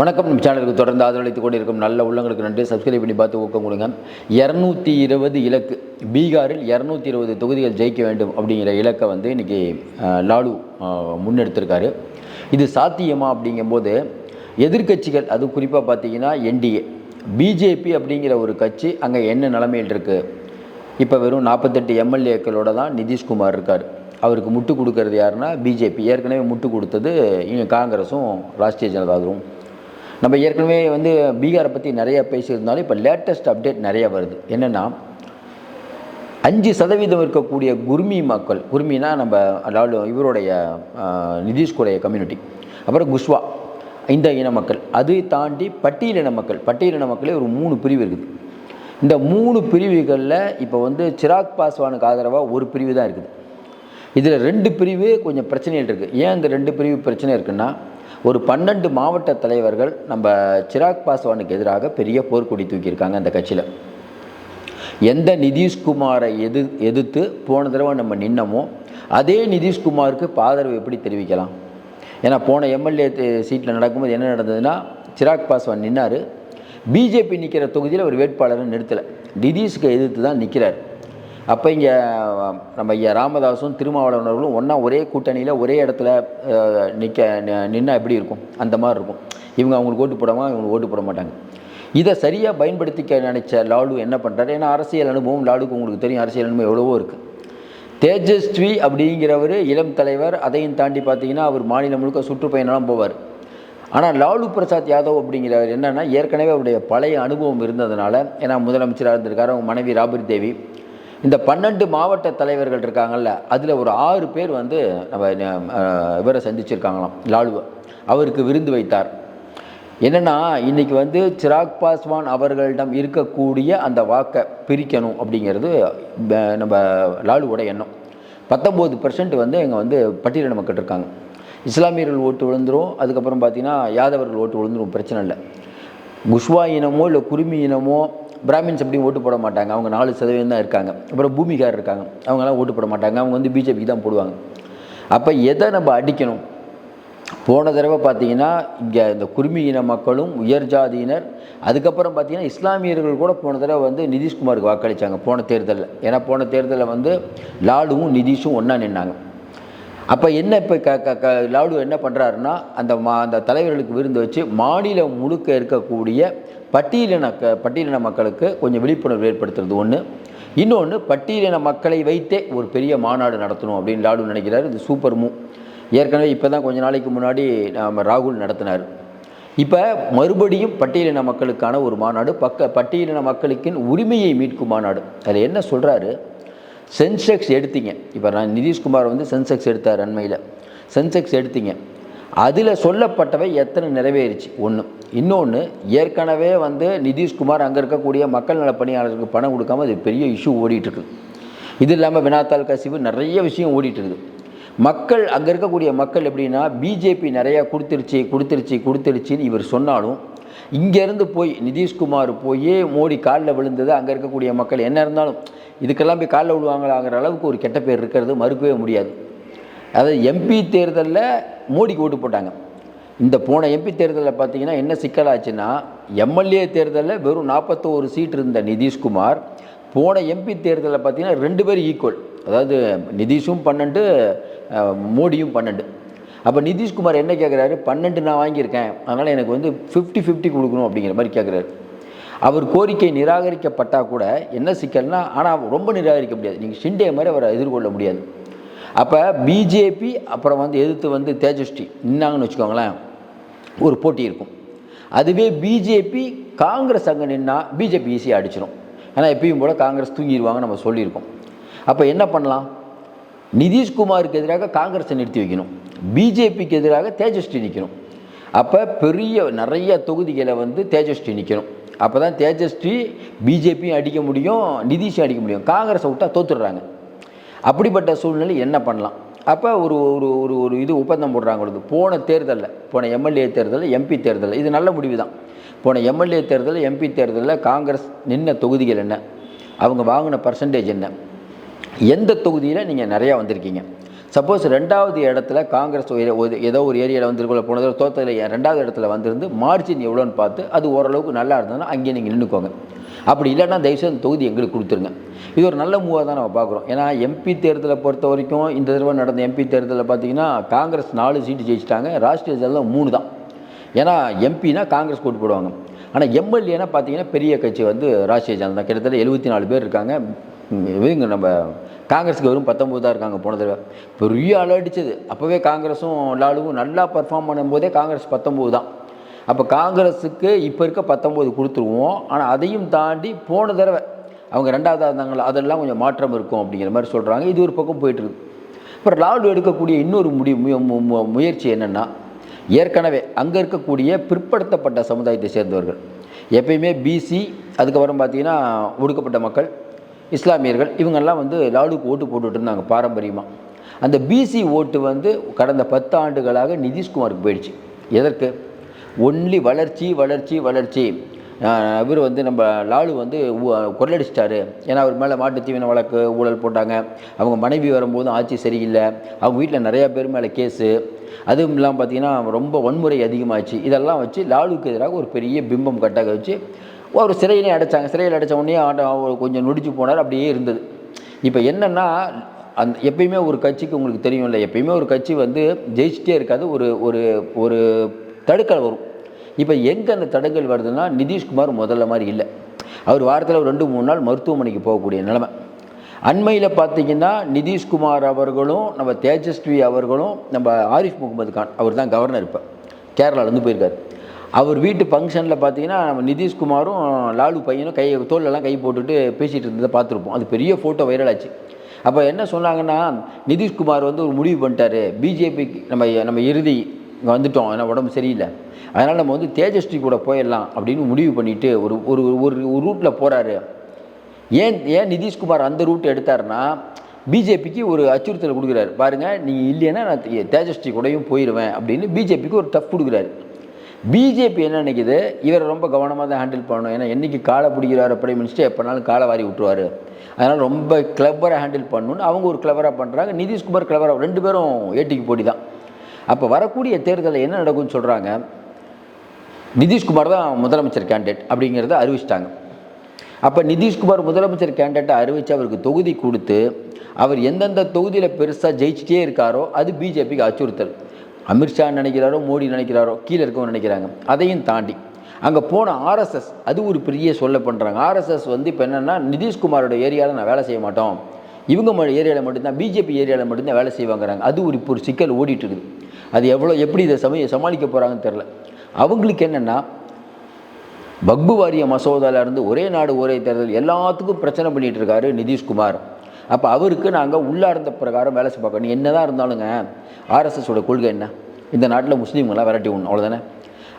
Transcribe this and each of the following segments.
வணக்கம். நம்ம சேனலுக்கு தொடர்ந்து ஆதரவளித்துக் கொண்டிருக்கும் நல்ல உள்ளங்களுக்கு நன்றி. சப்ஸ்கிரைப் பண்ணி பார்த்து ஊக்கம் கொடுங்க. இரநூத்தி இருபது இலக்கு. பீகாரில் இரநூத்தி இருபது தொகுதிகள் ஜெயிக்க வேண்டும் அப்படிங்கிற இலக்கை வந்து இன்றைக்கி லாலு முன்னெடுத்திருக்காரு. இது சாத்தியமா அப்படிங்கும்போது எதிர்க்கட்சிகள் அது குறிப்பாக பார்த்தீங்கன்னா என்டிஏ. பிஜேபி அப்படிங்கிற ஒரு கட்சி அங்கே என்ன நிலைமையில் இருக்குது இப்போ வெறும் நாற்பத்தெட்டு எம்எல்ஏக்களோட தான் நிதிஷ்குமார் இருக்கார். அவருக்கு முட்டு கொடுக்கறது யாருன்னா பிஜேபி. ஏற்கனவே முட்டு கொடுத்தது இங்கே காங்கிரஸும் ராஷ்ட்ரிய ஜனதாதளும் நம்ம ஏற்கனவே வந்து பீகாரை பற்றி நிறைய பேசியிருந்தாலும் இப்போ லேட்டஸ்ட் அப்டேட் நிறைய வருது. என்னென்னா அஞ்சு சதவீதம் இருக்கக்கூடிய குர்மி மக்கள் குர்மினா நம்ம அதாவது இவருடைய நிதிஷ்குடைய கம்யூனிட்டி அப்புறம் குஷ்வா இந்த இன மக்கள். அதை தாண்டி பட்டியலின மக்கள். பட்டியலின மக்களே ஒரு மூணு பிரிவு இருக்குது. இந்த மூணு பிரிவுகளில் இப்போ வந்து சிராக் பாஸ்வானுக்கு ஆதரவாக ஒரு பிரிவு தான் இருக்குது. இதில் ரெண்டு பிரிவு கொஞ்சம் பிரச்சனைகள் இருக்குது ஏன் இந்த ரெண்டு பிரிவு பிரச்சனை இருக்குன்னா ஒரு பன்னெண்டு மாவட்ட தலைவர்கள் நம்ம சிராக் பாஸ்வானுக்கு எதிராக பெரிய போர்க்கொடி தூக்கியிருக்காங்க அந்த கட்சியில். எந்த நிதிஷ்குமாரை எது எதிர்த்து போன தடவை நம்ம நின்னமோ அதே நிதிஷ்குமாருக்கு பாதரவு ஆதரவு எப்படி தெரிவிக்கலாம்? ஏன்னா போன எம்எல்ஏ சீட்டில் நடக்கும்போது என்ன நடந்ததுன்னா சிராக் பாஸ்வான் நின்னார். பிஜேபி நிற்கிற தொகுதியில் ஒரு வேட்பாளரை நிறுத்தலை. நிதிஷ்க்கு எதிர்த்து தான் நிற்கிறார் அப்போ இங்கே நம்ம ஐயா ராமதாஸும் திருமாவளவனர்களும் ஒன்றா ஒரே கூட்டணியில் ஒரே இடத்துல நிற்க நின்னா எப்படி இருக்கும்? அந்த மாதிரி இருக்கும். இவங்க அவங்களுக்கு ஓட்டு போடாமல் இவங்க ஓட்டு போட மாட்டாங்க. இதை சரியாக பயன்படுத்திக்க நினச்ச லாலு என்ன பண்ணுறாரு ஏன்னா அரசியல் அனுபவம் லாலுக்கு உங்களுக்கு தெரியும் அரசியல் அனுபவம் எவ்வளவோ இருக்குது தேஜஸ்வி அப்படிங்கிறவர் இளம் தலைவர் அதையும் தாண்டி பார்த்தீங்கன்னா அவர் மாநிலம் முழுக்க சுற்றுப்பயணம்லாம் போவார். ஆனால் லாலு பிரசாத் யாதவ் அப்படிங்கிறவர் என்னென்னா ஏற்கனவே அவருடைய பழைய அனுபவம் இருந்ததுனால ஏன்னா முதலமைச்சராக இருந்திருக்காரு அவங்க மனைவி ராபரி தேவி இந்த பன்னெண்டு மாவட்ட தலைவர்கள் இருக்காங்கல்ல அதில் ஒரு ஆறு பேர் வந்து நம்ம இவரை சந்திச்சிருக்காங்களாம் லாலுவை. அவருக்கு விருந்து வைத்தார். என்னென்னா இன்றைக்கி வந்து சிராக் பாஸ்வான் அவர்களிடம் இருக்கக்கூடிய அந்த வாக்கை பிரிக்கணும் அப்படிங்கிறது நம்ம லாலுவோட எண்ணம். பத்தொம்போது பர்சன்ட் வந்து இங்கே வந்து பட்டியலிட மக்கள் இருக்காங்க. இஸ்லாமியர்கள் ஓட்டு விழுந்துரும் அதுக்கப்புறம் பார்த்திங்கன்னா யாதவர்கள் ஓட்டு விழுந்துரும் பிரச்சனை இல்லை. குஷ்வா இனமோ இல்லை குருமி இனமோ பிராமின்ஸ் எப்படியும் ஓட்டு போட மாட்டாங்க. அவங்க நாலு சதவீதம் தான் இருக்காங்க. அப்புறம் பூமிகார் இருக்காங்க. அவங்கெல்லாம் ஓட்டு போட மாட்டாங்க. அவங்க வந்து பிஜேபிக்கு தான் போடுவாங்க. அப்போ எதை நம்ம அடிக்கணும்? போன தடவை பார்த்தீங்கன்னா இங்கே இந்த குருமி இன மக்களும் உயர் ஜாதியினர் அதுக்கப்புறம் பார்த்தீங்கன்னா இஸ்லாமியர்கள் கூட போன தடவை வந்து நிதிஷ்குமாருக்கு வாக்களித்தாங்க போன தேர்தலில். ஏன்னா போன தேர்தலில் வந்து லாலுவும் நிதிஷும் ஒன்றா நின்னாங்க. அப்போ என்ன இப்போ க க க லாலு என்ன பண்ணுறாருன்னா அந்த மா அந்த தலைவர்களுக்கு விருந்து வச்சு மாநிலம் முழுக்க இருக்கக்கூடிய பட்டியலின பட்டியலின மக்களுக்கு கொஞ்சம் விழிப்புணர்வு ஏற்படுத்துறது ஒன்று இன்னொன்று பட்டியலின மக்களை வைத்தே ஒரு பெரிய மாநாடு நடத்தணும் அப்படின்னு லாலு நினைக்கிறாரு. இது சூப்பர் மூ. ஏற்கனவே இப்போ தான் கொஞ்ச நாளைக்கு முன்னாடி நம்ம ராகுல் நடத்தினார். இப்போ மறுபடியும் பட்டியலின மக்களுக்கான ஒரு மாநாடு பக்க பட்டியலின மக்களுக்கின் உரிமையை மீட்கும் மாநாடு. அதில் என்ன சொல்கிறாரு சென்செக்ஸ் எடுத்தீங்க. இப்போ நான் நிதிஷ்குமார் வந்து சென்செக்ஸ் எடுத்தார் அண்மையில். சென்செக்ஸ் எடுத்தீங்க. அதில் சொல்லப்பட்டவை எத்தனை நிறைவேறிச்சு? ஒன்று இன்னொன்று ஏற்கனவே வந்து நிதிஷ்குமார் அங்கே இருக்கக்கூடிய மக்கள் நல பணம் கொடுக்காம அது பெரிய இஷ்யூ ஓடிட்டுருக்கு இது இல்லாமல் வினாத்தாள் கசிவு நிறைய விஷயம் ஓடிட்டு இருக்குது மக்கள் அங்கே இருக்கக்கூடிய மக்கள் எப்படின்னா பிஜேபி நிறையா கொடுத்துருச்சு கொடுத்துருச்சு கொடுத்துருச்சின்னு இவர் சொன்னாலும் இங்கேருந்து போய் நிதிஷ்குமார் போய் மோடி காலில் விழுந்தது அங்கே இருக்கக்கூடிய மக்கள். என்ன இருந்தாலும் இதுக்கெல்லாம் போய் காலில் விழுவாங்களாங்கிற அளவுக்கு ஒரு கெட்ட பேர் இருக்கிறது மறுக்கவே முடியாது. அதாவது எம்பி தேர்தலில் மோடிக்கு ஓட்டு போட்டாங்க. இந்த போன எம்பி தேர்தலில் பார்த்தீங்கன்னா என்ன சிக்கலாச்சுன்னா எம்எல்ஏ தேர்தலில் வெறும் நாற்பத்தோரு சீட் இருந்த நிதிஷ்குமார் போன எம்பி தேர்தலில் பார்த்தீங்கன்னா ரெண்டு பேரும் ஈக்குவல் அதாவது நிதிஷும் பன்னெண்டு மோடியும் பன்னெண்டு. அப்போ நிதிஷ்குமார் என்ன கேட்குறாரு பன்னெண்டு நான் வாங்கியிருக்கேன். அதனால் எனக்கு வந்து ஃபிஃப்டி ஃபிஃப்டி கொடுக்கணும் அப்படிங்கிற மாதிரி கேட்குறாரு அவர் கோரிக்கை நிராகரிக்கப்பட்டால் கூட என்ன சிக்கல்னா ஆனால் ரொம்ப நிராகரிக்க முடியாது. நீங்கள் ஷிண்டே மாதிரி அவரை எதிர்கொள்ள முடியாது. அப்போ பிஜேபி அப்புறம் வந்து எதிர்த்து வந்து தேஜஸ்வி நின்னாங்கன்னு வச்சுக்கோங்களேன். ஒரு போட்டி இருக்கும். அதுவே பிஜேபி காங்கிரஸ் அங்கே நின்னா பிஜேபி ஈஸியாக அடிச்சிடும் ஏன்னா எப்பயும் போல் காங்கிரஸ் தூங்கிடுவாங்க நம்ம சொல்லியிருக்கோம். அப்போ என்ன பண்ணலாம்? நிதிஷ்குமாருக்கு எதிராக காங்கிரஸை நிறுத்தி வைக்கணும். பிஜேபிக்கு எதிராக தேஜஸ்வி நிற்கணும் அப்போ பெரிய நிறைய தொகுதிகளை வந்து தேஜஸ்வி நிற்கணும் அப்போ தான் தேஜஸ்வி பிஜேபியும் அடிக்க முடியும் நிதிஷும் அடிக்க முடியும். காங்கிரஸை விட்டால் தோத்துடுறாங்க. அப்படிப்பட்ட சூழ்நிலை என்ன பண்ணலாம்? அப்போ ஒரு ஒரு ஒரு ஒரு இது ஒப்பந்தம் போடுறாங்க போன தேர்தலில் போன எம்எல்ஏ தேர்தலில் எம்பி தேர்தலில் இது நல்ல முடிவு தான் போன எம்எல்ஏ தேர்தலில் எம்பி தேர்தலில் காங்கிரஸ் நின்ன தொகுதிகள் என்ன? அவங்க வாங்கின பர்சன்டேஜ் என்ன? எந்த தொகுதியில் நீங்கள் நிறையா வந்திருக்கீங்க? சப்போஸ் ரெண்டாவது இடத்துல காங்கிரஸ் ஒரு- ஒரு- ஏதோ ஒரு ஏரியாவில் வந்திருக்கோம் போன தடவை தோத்ததில் ரெண்டாவது இடத்துல வந்திருந்து மார்ஜின் எவ்வளோன்னு பார்த்து அது ஓரளவுக்கு நல்லா இருந்ததுன்னா அங்கேயே நீங்கள் நின்றுக்கோங்க அப்படி இல்லைன்னா தயவுசெய்து அந்த தொகுதி எங்களுக்கு கொடுத்துருங்க. இது ஒரு நல்ல மூவாக தான் நம்ம பார்க்குறோம். ஏன்னா எம்பி தேர்தலை பொறுத்த வரைக்கும் இந்த தடவை நடந்த எம்பி தேர்தலில் பார்த்தீங்கன்னா காங்கிரஸ் நாலு சீட்டு ஜெயிச்சிட்டாங்க. ராஷ்ட்ரிய ஜனதா மூணு தான். ஏன்னா எம்பினா காங்கிரஸ் கூட்டு போடுவாங்க. ஆனால் எம்எல்ஏனா பார்த்தீங்கன்னா பெரிய கட்சி வந்து ராஷ்ட்ரிய ஜனதா கிட்டத்தட்ட எழுபத்தி நாலு பேர் இருக்காங்க. இவங்க நம்ம காங்கிரஸுக்கு வெறும் பத்தொம்பது தான் இருக்காங்க போன தடவை. பெரிய அலடிச்சது அப்போவே காங்கிரஸும் லாலுவும் நல்லா பர்ஃபார்ம் பண்ணும்போதே காங்கிரஸ் பத்தொம்பது தான். அப்போ காங்கிரஸுக்கு இப்போ இருக்க பத்தொம்போது கொடுத்துருவோம். ஆனால் அதையும் தாண்டி போன தடவை அவங்க ரெண்டாவதாக இருந்தாங்களா அதெல்லாம் கொஞ்சம் மாற்றம் இருக்கும் அப்படிங்கிற மாதிரி சொல்கிறாங்க இது ஒரு பக்கம் போயிட்டுருக்கு. அப்புறம் லாலு எடுக்கக்கூடிய இன்னொரு முடி மு- முயற்சி என்னென்னா ஏற்கனவே அங்கே இருக்கக்கூடிய பிற்படுத்தப்பட்ட சமுதாயத்தை சேர்ந்தவர்கள். எப்பயுமே பிசி அதுக்கப்புறம் பார்த்தீங்கன்னா ஒடுக்கப்பட்ட மக்கள் இஸ்லாமியர்கள் இவங்கெல்லாம் வந்து லாலுக்கு ஓட்டு போட்டுட்டு இருந்தாங்க பாரம்பரியமாக அந்த பிசி ஓட்டு வந்து கடந்த பத்து ஆண்டுகளாக நிதிஷ்குமாருக்கு போயிடுச்சு. எதற்கு? ஒன்லி வளர்ச்சி வளர்ச்சி வளர்ச்சி. இவர் வந்து நம்ம லாலு வந்து குரலடிச்சிட்டாரு. ஏன்னா அவர் மேலே மாட்டு தீவன வழக்கு ஊழல் போட்டாங்க. அவங்க மனைவி வரும்போதும் ஆட்சி சரியில்லை. அவங்க வீட்டில் நிறையா பேர் மேலே கேஸு. அதுவும் இல்லாமல் பார்த்தீங்கன்னா ரொம்ப வன்முறை அதிகமாச்சு இதெல்லாம் வச்சு லாலுக்கு எதிராக ஒரு பெரிய பிம்பம் கட்டாக வச்சு ஒரு சிறையிலே அடைச்சாங்க. சிறையில் அடைச்ச உடனே ஆட்ட- கொஞ்சம் நொடிச்சு போனார் அப்படியே இருந்தது. இப்போ என்னென்னா அந்த எப்பயுமே ஒரு கட்சிக்கு உங்களுக்கு தெரியும் இல்லை எப்பயுமே ஒரு கட்சி வந்து ஜெயிச்சிட்டே இருக்காது. ஒரு ஒரு ஒரு தடுக்கல் வரும். இப்போ எங்கே அந்த தடங்கல் வருதுன்னா நிதிஷ்குமார் முதல்ல மாதிரி இல்லை. அவர் வாரத்தில் ஒரு ரெண்டு மூணு நாள் மருத்துவமனைக்கு போகக்கூடிய நிலைமை. அண்மையில் பார்த்தீங்கன்னா நிதிஷ்குமார் அவர்களும் நம்ம தேஜஸ்வி அவர்களும் நம்ம ஆரிஃப் முகமது கான் அவர் தான் கவர்னர் இப்போ. கேரளாலேருந்து போயிருக்கார். அவர் வீட்டு ஃபங்க்ஷனில் பார்த்தீங்கன்னா நம்ம நிதிஷ்குமாரும் லாலு பையனும் கை தோல்லெல்லாம் கை போட்டுட்டு பேசிகிட்டு இருந்ததை பார்த்துருப்போம். அது பெரிய ஃபோட்டோ வைரல் ஆச்சு. அப்போ என்ன சொன்னாங்கன்னா நிதிஷ்குமார் வந்து ஒரு முடிவு பண்ணிட்டாரு. பிஜேபிக்கு நம்ம நம்ம இறுதி இங்கே வந்துட்டோம் ஏன்னா உடம்பு சரியில்லை. அதனால் நம்ம வந்து தேஜஸ்வி கூட போயிடலாம் அப்படின்னு முடிவு பண்ணிட்டு ஒரு ஒரு ஒரு ஒரு ரூட்டில் போகிறாரு ஏன் ஏன் நிதிஷ்குமார் அந்த ரூட் எடுத்தாருன்னா பிஜேபிக்கு ஒரு அச்சுறுத்தல் கொடுக்குறாரு. பாருங்கள் நீங்கள் இல்லைன்னா நான் தேஜஸ்வி கூடயும் போயிடுவேன் அப்படின்னு பிஜேபிக்கு ஒரு டஃப் கொடுக்குறாரு. பிஜேபி என்ன நினைக்குது? இவரை ரொம்ப கவனமாக தான் ஹேண்டில் பண்ணணும். ஏன்னா என்னைக்கு காலை பிடிக்கிறாரு பிரைம் மினிஸ்டர் எப்போனாலும் காலை வாரி விட்டுருவாரு. அதனால் ரொம்ப கிளவராக ஹேண்டில் பண்ணணும்னு அவங்க ஒரு கிளவராக பண்ணுறாங்க நிதிஷ்குமார் கிளவராக ரெண்டு பேரும் ஏட்டிக்கு போட்டி தான் அப்போ வரக்கூடிய தேர்தலில் என்ன நடக்கும்னு சொல்கிறாங்க நிதிஷ்குமார் தான் முதலமைச்சர் கேண்டிடேட் அப்படிங்கிறத அறிவிச்சிட்டாங்க. அப்போ நிதிஷ்குமார் முதலமைச்சர் கேண்டிடேட்டை அறிவித்து அவருக்கு தொகுதி கொடுத்து அவர் எந்தெந்த தொகுதியில் பெருசாக ஜெயிச்சிட்டே இருக்காரோ அது பிஜேபிக்கு அச்சுறுத்தல். அமித்ஷா நினைக்கிறாரோ மோடி நினைக்கிறாரோ கீழே இருக்கவங்க நினைக்கிறாங்க. அதையும் தாண்டி அங்கே போன ஆர்எஸ்எஸ் அது ஒரு பெரிய சொல்ல பண்ணுறாங்க ஆர்எஸ்எஸ் வந்து இப்போ என்னென்னா நிதிஷ்குமாரோட ஏரியாவில் நான் வேலை செய்ய மாட்டோம். இவங்க ஏரியாவில் மட்டும்தான் பிஜேபி ஏரியாவில் மட்டும்தான் வேலை செய்வாங்கிறாங்க. அது ஒரு இப்போ ஒரு சிக்கல் ஓடிட்டு இருக்குது. அது எவ்வளோ எப்படி இதை சமய சமாளிக்க போகிறாங்கன்னு தெரில அவங்களுக்கு என்னென்னா பக்பு வாரிய மசோதாவிலேருந்து இருந்து ஒரே நாடு ஒரே தேர்தல் எல்லாத்துக்கும் பிரச்சனை பண்ணிகிட்டு இருக்காரு நிதிஷ்குமார். அப்போ அவருக்கு நாங்கள் உள்ளார்ந்த பிரகாரம் வேலை செய்ய பார்க்கணும். என்ன தான் இருந்தாலுங்க ஆர்எஸ்எஸோட கொள்கை என்ன? இந்த நாட்டில் முஸ்லீம்கள்லாம் விரட்டி விடணும் அவ்வளோதானே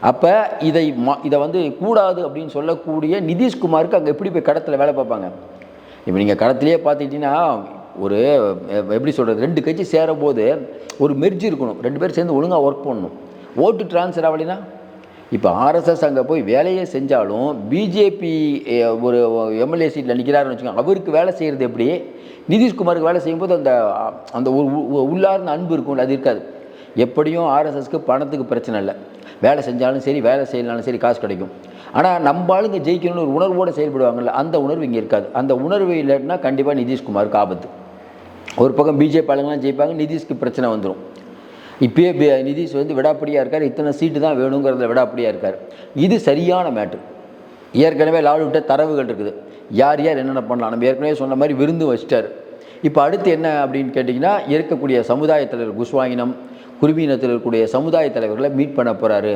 அப்போ இதை மா இதை வந்து கூடாது அப்படின்னு சொல்லக்கூடிய நிதிஷ்குமாருக்கு அங்கே எப்படி போய் கடத்தில் வேலை பார்ப்பாங்க? இப்போ நீங்கள் கடத்திலேயே பார்த்துக்கிட்டிங்கன்னா ஒரு எப்படி சொல்கிறது ரெண்டு கட்சி சேரும்போது ஒரு மெர்ஜி இருக்கணும். ரெண்டு பேரும் சேர்ந்து ஒழுங்காக ஒர்க் பண்ணணும். ஓட்டு ட்ரான்ஸ்ஃபர் ஆகலைன்னா? இப்போ ஆர்எஸ்எஸ் அங்கே போய் வேலையே செஞ்சாலும் பிஜேபி ஒரு எம்எல்ஏ சீட்டில் நிற்கிறாருன்னு வச்சுக்கோங்க அவருக்கு வேலை செய்கிறது எப்படி? நிதிஷ்குமாருக்கு வேலை செய்யும்போது அந்த அந்த உள்ளார்ந்த அன்பு இருக்கும்ல அது இருக்காது. எப்படியும் ஆர்எஸ்எஸ்க்கு பணத்துக்கு பிரச்சனை இல்லை. வேலை செஞ்சாலும் சரி வேலை செய்யலனாலும் சரி காசு கிடைக்கும். ஆனால் நம்ம ஆளுங்க ஜெயிக்கணும்னு ஒரு உணர்வோடு செயல்படுவாங்கல்ல அந்த உணர்வு இங்கே இருக்காது. அந்த உணர்வு இல்லைன்னா கண்டிப்பாக நிதிஷ்குமாருக்கு ஆபத்து. ஒரு பக்கம் பிஜேபி ஆளுங்களாம் ஜெயிப்பாங்க நிதிஷ்க்கு பிரச்சனை வந்துடும் இப்பயே நிதிஷ் வந்து விடாப்படியாக இருக்கார். இத்தனை சீட்டு தான் வேணுங்கிறதுல விடாப்படியாக இருக்கார். இது சரியான மேட்ரு. ஏற்கனவே லாலுகிட்ட தரவுகள் இருக்குது. யார் யார் என்னென்ன பண்ணலாம்? நம்ம ஏற்கனவே சொன்ன மாதிரி விருந்து வச்சிட்டார். இப்போ அடுத்து என்ன அப்படின்னு கேட்டிங்கன்னா இருக்கக்கூடிய சமுதாய தலைவர் குஷ்வாயினம் குருமீனத்தில் இருக்கக்கூடிய சமுதாய தலைவர்களை மீட் பண்ண போகிறாரு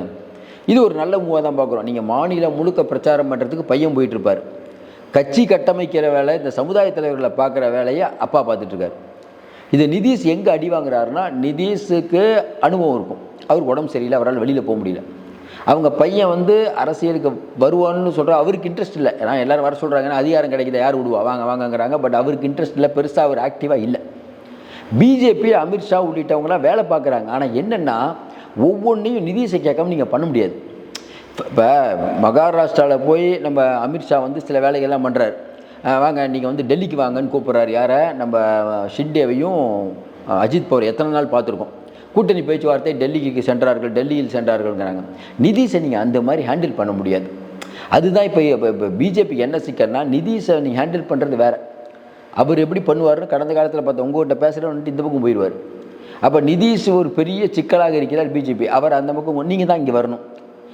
இது ஒரு நல்ல மூவாக தான் பார்க்குறோம் நீங்கள் மாநிலம் முழுக்க பிரச்சாரம் பண்ணுறதுக்கு பையன் போயிட்டுருப்பார் கட்சி கட்டமைக்கிற வேலை இந்த சமுதாய தலைவர்களை பார்க்குற வேலையை அப்பா பார்த்துட்ருக்காரு இது நிதிஷ் எங்கே அடி வாங்குறாருன்னா நிதிஷுக்கு அனுபவம் இருக்கும். அவருக்கு உடம்பு சரியில்லை அவரால் வெளியில் போக முடியல. அவங்க பையன் வந்து அரசியலுக்கு வருவான்னு சொல்கிற அவருக்கு இன்ட்ரெஸ்ட் இல்லை. ஏன்னா எல்லாரும் வர சொல்கிறாங்கன்னா அதிகாரம் கிடைக்கிது யார் விடுவா? வாங்க வாங்கங்கிறாங்க பட் அவருக்கு இன்ட்ரெஸ்ட் இல்லை பெருசாக அவர் ஆக்டிவாக இல்லை. பிஜேபி அமித்ஷா உள்ளிட்டவங்களாம் வேலை பார்க்குறாங்க. ஆனால் என்னென்னா ஒவ்வொன்றையும் நிதிஷை கேட்காம நீங்கள் பண்ண முடியாது. இப்போ மகாராஷ்டிராவில் போய் நம்ம அமித்ஷா வந்து சில வேலைகள்லாம் பண்ணுறாரு வாங்க நீங்கள் வந்து டெல்லிக்கு வாங்கன்னு கூப்பிட்றாரு. யாரை? நம்ம ஷிண்டேவையும் அஜித் பவர் எத்தனை நாள் பார்த்துருக்கோம். கூட்டணி பேச்சுவார்த்தை டெல்லிக்கு சென்றார்கள் டெல்லியில் சென்றார்கள்ங்கிறாங்க. நிதிஷை நீங்கள் அந்த மாதிரி ஹேண்டில் பண்ண முடியாது. அதுதான் இப்போ இப்போ பிஜேபி என்ன சிக்கல்னா நிதிஷை நீங்கள் ஹேண்டில் பண்ணுறது வேறு. அவர் எப்படி பண்ணுவார்னு கடந்த காலத்தில் பார்த்தோம். உங்கள்கிட்ட பேசுகிறவன்ட்டு இந்த பக்கம் போயிடுவார். அப்போ நிதிஷ் ஒரு பெரிய சிக்கலாக இருக்கிறார் பிஜேபி. அவர் அந்த பக்கம் நீங்கள் தான் இங்கே வரணும்.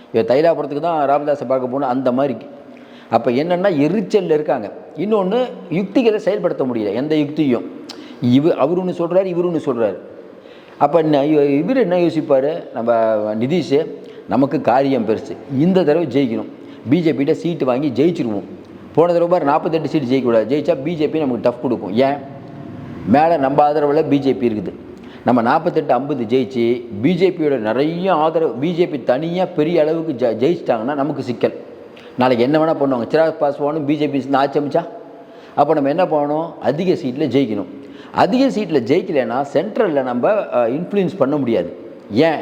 இப்போ தைலாபுரத்துக்கு தான் ராமதாஸை பார்க்க போகணும். அந்த மாதிரி அப்போ என்னென்னா எரிச்சலில் இருக்காங்க. இன்னொன்று யுக்திகளை செயல்படுத்த முடியல எந்த யுக்தியும். இவ அவர் ஒன்று சொல்கிறார் இவர் ஒன்று சொல்கிறார் அப்போ இவர் என்ன யோசிப்பார்? நம்ம நிதிஷ் நமக்கு காரியம் பெருசு. இந்த தடவை ஜெயிக்கணும். பிஜேபிகிட்ட சீட்டு வாங்கி ஜெயிச்சிருவோம். போன தடவை பார் நாற்பத்தெட்டு சீட்டு ஜெயிக்கக்கூடாது ஜெயிச்சா பிஜேபி நமக்கு டஃப் கொடுக்கும். ஏன்? மேலே நம்ம ஆதரவில் பிஜேபி இருக்குது. நம்ம நாற்பத்தெட்டு ஐம்பது ஜெயிச்சு பிஜேபியோட நிறைய ஆதரவு பிஜேபி தனியாக பெரிய அளவுக்கு ஜ ஜெயிச்சிட்டாங்கன்னா நமக்கு சிக்கல். நாளைக்கு என்ன வேணால் பண்ணுவாங்க. சிராக் பாஸ்வானும் பிஜேபி ஆட்சி அமைச்சா அப்போ நம்ம என்ன பண்ணணும்? அதிக சீட்டில் ஜெயிக்கணும். அதிக சீட்டில் ஜெயிக்கலைன்னா சென்ட்ரலில் நம்ம இன்ஃப்ளூயன்ஸ் பண்ண முடியாது. ஏன்?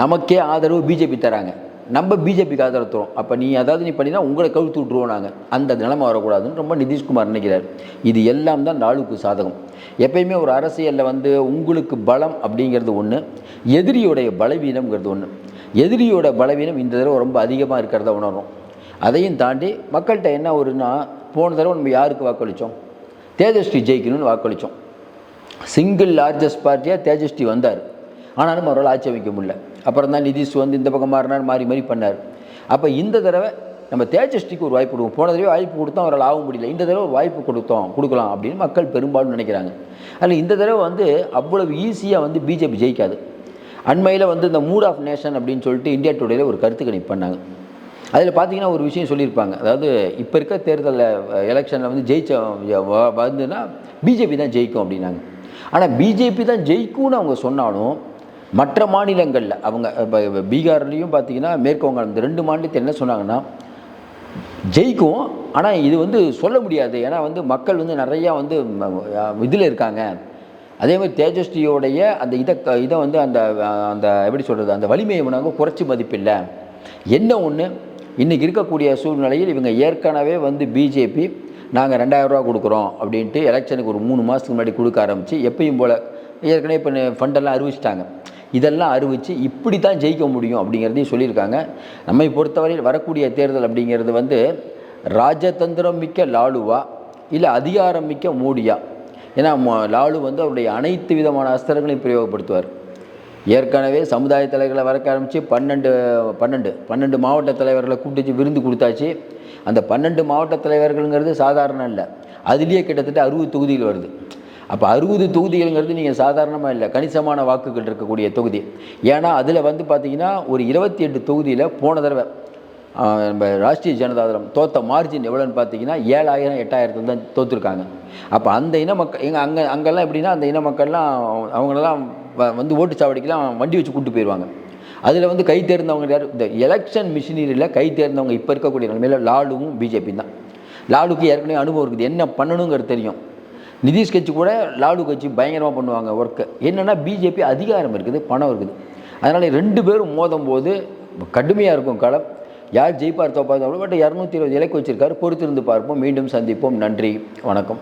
நமக்கே ஆதரவு பிஜேபி தராங்க. நம்ம பிஜேபிக்கு ஆதரவு தரும் அப்போ நீ அதாவது நீ பண்ணினா உங்களை கழுத்து விட்ருவோம் நாங்கள் அந்த நிலைமை வரக்கூடாதுன்னு ரொம்ப நிதிஷ்குமார் நினைக்கிறார். இது எல்லாம் தான் நாளுக்கு சாதகம். எப்பயுமே ஒரு அரசியலில் வந்து உங்களுக்கு பலம் அப்படிங்கிறது ஒன்று எதிரியோடைய பலவீனம்ங்கிறது ஒன்று எதிரியோட பலவீனம் இந்த தடவை ரொம்ப அதிகமாக இருக்கிறத உணர்றோம். அதையும் தாண்டி மக்கள்கிட்ட என்ன ஒருனா போன தடவை நம்ம யாருக்கு வாக்களித்தோம் தேஜஸ்வி ஜெயிக்கணும்னு வாக்களித்தோம் சிங்கிள் லார்ஜஸ்ட் பார்ட்டியாக தேஜஸ்வி வந்தார். ஆனாலும் அவரால் ஆட்சி அமைக்க முடியல. அப்புறம் தான் நிதிஷ் வந்து இந்த பக்கம் மாறினார் மாறி மாறி பண்ணார். அப்போ இந்த தடவை நம்ம தேஜஸ்விக்கு ஒரு வாய்ப்பு கொடுவோம் போன தடவை வாய்ப்பு கொடுத்தோம் அவரால் ஆக முடியல. இந்த தடவை ஒரு வாய்ப்பு கொடுத்தோம் கொடுக்கலாம் அப்படின்னு மக்கள் பெரும்பாலும் நினைக்கிறாங்க. அதில் இந்த தடவை வந்து அவ்வளவு ஈஸியாக வந்து பிஜேபி ஜெயிக்காது. அண்மையில் வந்து இந்த மூட் ஆஃப் நேஷன் அப்படின்னு சொல்லிட்டு இந்தியா டுடேல ஒரு கருத்து கணிப்பு பண்ணாங்க. அதில் பார்த்தீங்கன்னா ஒரு விஷயம் சொல்லியிருப்பாங்க. அதாவது இப்போ இருக்க தேர்தலில் எலெக்ஷனில் வந்து ஜெயிச்ச வந்துன்னா பிஜேபி தான் ஜெயிக்கும் அப்படின்னாங்க. ஆனால் பிஜேபி தான் ஜெயிக்கும்னு அவங்க சொன்னாலும் மற்ற மாநிலங்களில் அவங்க இப்போ பீகார்லேயும் பார்த்தீங்கன்னா மேற்கு வங்காளம் இந்த ரெண்டு மாநிலத்தில் என்ன சொன்னாங்கன்னா ஜெயிக்கும். ஆனால் இது வந்து சொல்ல முடியாது. ஏன்னா வந்து மக்கள் வந்து நிறையா வந்து இதில் இருக்காங்க. அதே மாதிரி தேஜஸ்வியோடைய அந்த இதை இதை வந்து அந்த அந்த எப்படி சொல்கிறது அந்த வலிமையை நாங்கள் குறைச்சி மதிப்பில்லை. என்ன ஒன்று இன்றைக்கி இருக்கக்கூடிய சூழ்நிலையில் இவங்க ஏற்கனவே வந்து பிஜேபி நாங்கள் ரெண்டாயிரரூவா கொடுக்குறோம் அப்படின்ட்டு எலெக்ஷனுக்கு ஒரு மூணு மாதத்துக்கு முன்னாடி கொடுக்க ஆரம்பித்து எப்பயும் போல் ஏற்கனவே இப்போ ஃபண்டெல்லாம் அறிவிச்சிட்டாங்க. இதெல்லாம் அறிவித்து இப்படி தான் ஜெயிக்க முடியும் அப்படிங்கிறதையும் சொல்லியிருக்காங்க. நம்மை பொறுத்தவரையில் வரக்கூடிய தேர்தல் அப்படிங்கிறது வந்து ராஜதந்திரம் மிக்க லாலுவா இல்லை அதிகாரம் மிக்க மோடியா? ஏன்னா மோ- லாலு வந்து அவருடைய அனைத்து விதமான அஸ்திரங்களையும் பிரயோகப்படுத்துவார். ஏற்கனவே சமுதாய தலைவர்களை வரக்க ஆரம்பித்து பன்னெண்டு பன்னெண்டு பன்னெண்டு மாவட்ட தலைவர்களை கூப்பிட்டு விருந்து கொடுத்தாச்சு. அந்த பன்னெண்டு மாவட்ட தலைவர்கள்ங்கிறது சாதாரணம் இல்லை. அதுலேயே கிட்டத்தட்ட அறுபது தொகுதிகள் வருது. அப்போ அறுபது தொகுதிகள்ங்கிறது நீங்கள் சாதாரணமாக இல்லை. கணிசமான வாக்குகள் இருக்கக்கூடிய தொகுதி. ஏன்னா அதில் வந்து பார்த்திங்கன்னா ஒரு இருபத்தி எட்டு தொகுதியில் போன தடவை நம்ம ராஷ்ட்ரிய ஜனதாதளம் தோத்த மார்ஜின் எவ்வளோன்னு பார்த்தீங்கன்னா ஏழாயிரம் எட்டாயிரத்துல தான் தோற்றுருக்காங்க அப்போ அந்த இன மக்கள் எங்கள் அங்கே அங்கெல்லாம் எப்படின்னா அந்த இன மக்கள்லாம் அவங்களெல்லாம் வந்து ஓட்டுச்சாவடிக்கெல்லாம் வண்டி வச்சு கூட்டு போயிடுவாங்க அதில் வந்து கை தேர்ந்தவங்க யார்? இந்த எலெக்ஷன் மிஷினரியில் கை தேர்ந்தவங்க இப்போ இருக்கக்கூடிய நிலைமையில் லாலுவும் பிஜேபி தான். லாலுக்கு ஏற்கனவே அனுபவம் இருக்குது. என்ன பண்ணணுங்கிறது தெரியும். நிதிஷ் கட்சி கூட லாலு கட்சி பயங்கரமாக பண்ணுவாங்க ஒர்க்கு என்னென்னா பிஜேபி அதிகாரம் இருக்குது பணம் இருக்குது. அதனால் ரெண்டு பேரும் மோதும் போது கடுமையாக இருக்கும் களம். யார் ஜெயிப்பார் தோப்பார் பட் இரநூத்தி இருபது இலக்கு வச்சிருக்காரு. பொறுத்திருந்து பார்ப்போம். மீண்டும் சந்திப்போம். நன்றி. வணக்கம்.